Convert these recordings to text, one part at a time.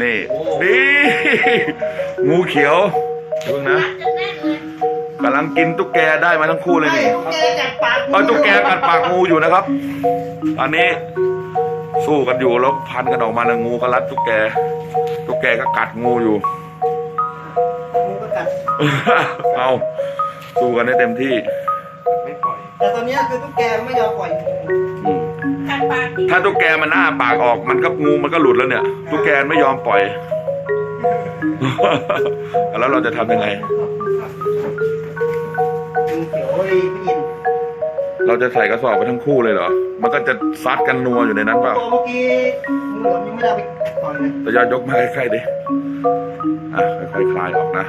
นี่นี่งูเขียวดูนะกำลังกินตุ๊กแกได้มาทั้งคู่เลยไม่นี่ตุ๊กแกกัดปากเอาตุ๊กแกกัดปากงูอยู่นะครับ อันนี้สู้กันอยู่แล้วพันกันออกมาแล้วงูก็รัดตุ๊กแก ตุ๊กแกก็กัดงูอยู่งูก็กัดเอาสู้กันได้เต็มที่ ไม่ปล่อย แต่ตอนเนี้ยคือตุ๊กแกไม่ยอมปล่อย อื ถ้าตุ๊กแกมันอ้าปากออก มันก็งูมันก็หลุดแล้วเนี่ยตุ๊กแกไม่ยอมปล่อย แล้วเราจะทำยังไงงูเขียวไอ้พี่ยินเราจะใส่กระสอบไปทั้งคู่เลยเหรอ มันก็จะซัดกันนัวอยู่ในนั้นเปล่าตัวเมื่อกี้งูเหลือมยังไม่ได้เอาไปปล่อยเลยแต่ยอดยกมาใกล้ๆดิอะค่อยๆคลายออกนะ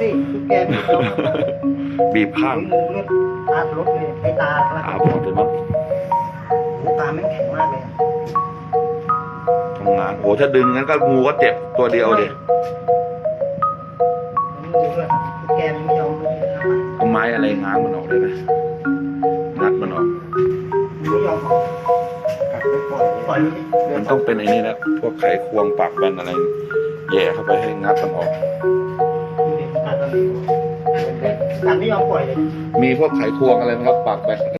สิตุ๊กแกไม่ยอมบีบข้างงูเลือดตาทะลุเลยไอ้ตาทะลักอาบอดเลยมั้งโอ้ตาแม่งแข็งมากเลยอะทำงานโอ้ถ้าดึงงั้นก็งูก็เจ็บตัวเดียวดิงูด้วยตุ๊กแกมันไม่ยอมลุกอ้าปากเอาไม้อะไรง้างมันออกเลยนะงัดมันออกมันไม่ยอมออกกัดไม่ปล่อยปล่อยมันดิเดือมันดต้องเป็นไอ้นี่แหละพวกไขควงปากแบนอะไรแย่เข้าไปให้งัดมันออก กัดมันดิกัดไม่ยอมปล่อยเลยมีพวกไขควงอะไรไหมครับปากแบน